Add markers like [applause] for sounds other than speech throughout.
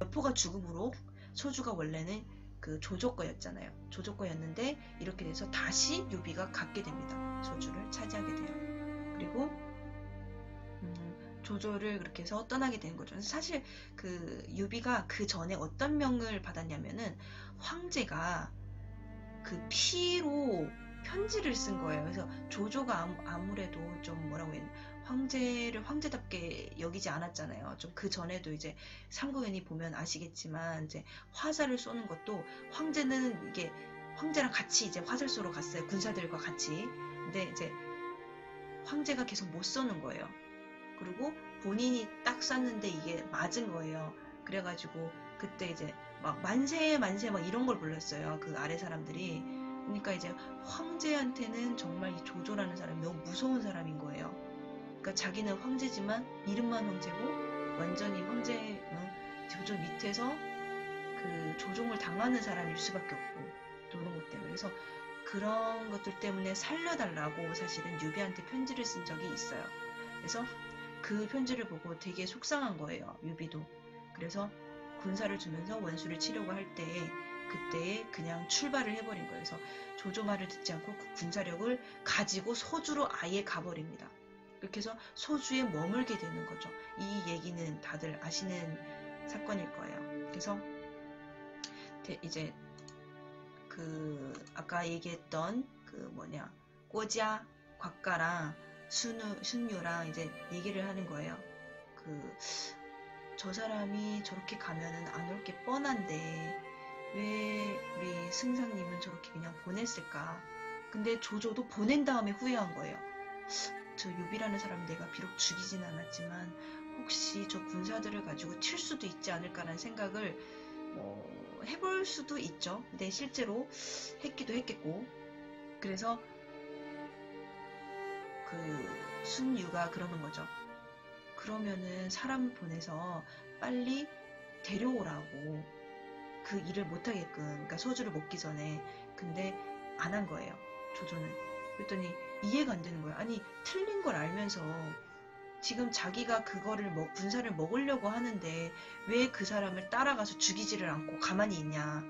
여포가 죽음으로 소주가 원래는 그 조조거였잖아요. 조조거였는데 이렇게 돼서 다시 유비가 갖게 됩니다. 소주를 차지하게 돼요. 그리고 음, 조조를 그렇게 해서 떠나게 되는 거죠. 사실 그 유비가 그 전에 어떤 명을 받았냐면은 황제가 그 피로 편지를 쓴 거예요. 그래서 조조가 아무, 아무래도 좀 뭐라고 해야 되나 황제를 황제답게 여기지 않았잖아요. 좀 그 전에도 이제 삼국연이 보면 아시겠지만 이제 화살을 쏘는 것도 황제는 이게 황제랑 같이 이제 화살 쏘러 갔어요. 군사들과 같이. 근데 이제 황제가 계속 못 쏘는 거예요. 그리고 본인이 딱 쐈는데 이게 맞은 거예요. 그래가지고 그때 이제 막 만세 만세 막 이런 걸 불렀어요. 그 아래 사람들이. 그러니까 이제 황제한테는 정말 이 조조라는 사람이 너무 무서운 사람인 거예요. 그러니까 자기는 황제지만 이름만 황제고 완전히 황제 어, 조조 밑에서 그 조종을 당하는 사람일 수밖에 없고 또 그런 것 때문에 그래서 그런 것들 때문에 살려달라고 사실은 유비한테 편지를 쓴 적이 있어요. 그래서 그 편지를 보고 되게 속상한 거예요. 유비도. 그래서 군사를 주면서 원수를 치려고 할 때에 그때에 그냥 출발을 해버린 거예요. 그래서 조조 말을 듣지 않고 그 군사력을 가지고 소주로 아예 가버립니다. 그렇게 해서 소주에 머물게 되는 거죠. 이 얘기는 다들 아시는 사건일 거예요. 그래서 대- 이제 그 아까 얘기했던 그 뭐냐 꼬지아 곽가랑 순우 순유랑 이제 얘기를 하는 거예요. 그 저 사람이 저렇게 가면은 안 올 게 뻔한데 왜 우리 승상님은 저렇게 그냥 보냈을까? 근데 조조도 보낸 다음에 후회한 거예요. 저 유비라는 사람 내가 비록 죽이진 않았지만 혹시 저 군사들을 가지고 튈 수도 있지 않을까라는 생각을 뭐 해볼 수도 있죠. 근데 실제로 했기도 했겠고 그래서 그 순유가 그러는 거죠. 그러면은 사람 보내서 빨리 데려오라고 그 일을 못하게끔 그러니까 소주를 먹기 전에 근데 안 한 거예요 조조는 그랬더니 이해가 안 되는 거예요. 아니 틀린 걸 알면서 지금 자기가 그거를 먹 군사를 먹으려고 하는데 왜 그 사람을 따라가서 죽이지를 않고 가만히 있냐?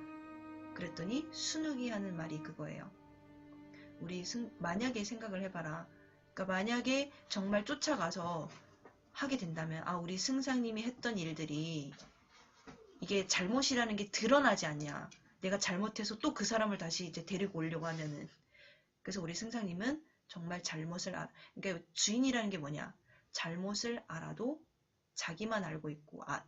그랬더니 순욱이 하는 말이 그거예요. 우리 승, 만약에 생각을 해봐라. 그러니까 만약에 정말 쫓아가서 하게 된다면 아 우리 승상님이 했던 일들이 이게 잘못이라는 게 드러나지 않냐? 내가 잘못해서 또 그 사람을 다시 이제 데리고 오려고 하면은 그래서 우리 승상님은 정말 잘못을 알 그러니까 주인이라는 게 뭐냐 잘못을 알아도 자기만 알고 있고 아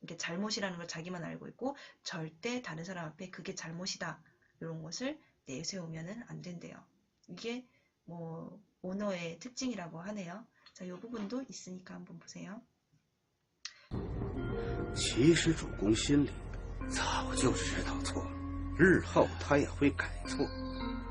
이게 잘못이라는 걸 자기만 알고 있고 절대 다른 사람 앞에 그게 잘못이다 이런 것을 내세우면은 안 된대요 이게 뭐 오너의 특징이라고 하네요 자, 이 부분도 있으니까 한번 보세요. 其实主公心里早就知道错了，日后他也会改错，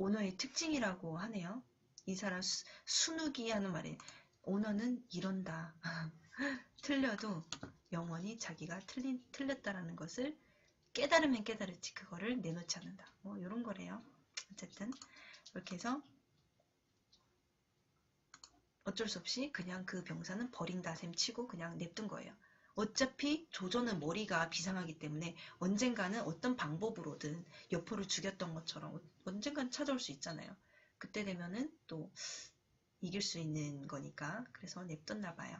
오너의 특징이라고 하네요. 이 사람 수, 순욱이 하는 말이 오너는 이런다. [laughs] 틀려도 영원히 자기가 틀린, 틀렸다라는 것을 깨달으면 깨달을지 그거를 내놓지 않는다. 뭐 이런 거래요. 어쨌든 이렇게 해서 어쩔 수 없이 그냥 그 병사는 버린다 셈 치고 그냥 냅둔 거예요. 어차피 조조는 머리가 비상하기 때문에 언젠가는 어떤 방법으로든 여포를 죽였던 것처럼 언젠간 찾아올 수 있잖아요. 그때 되면은 또 이길 수 있는 거니까 그래서 냅뒀나 봐요.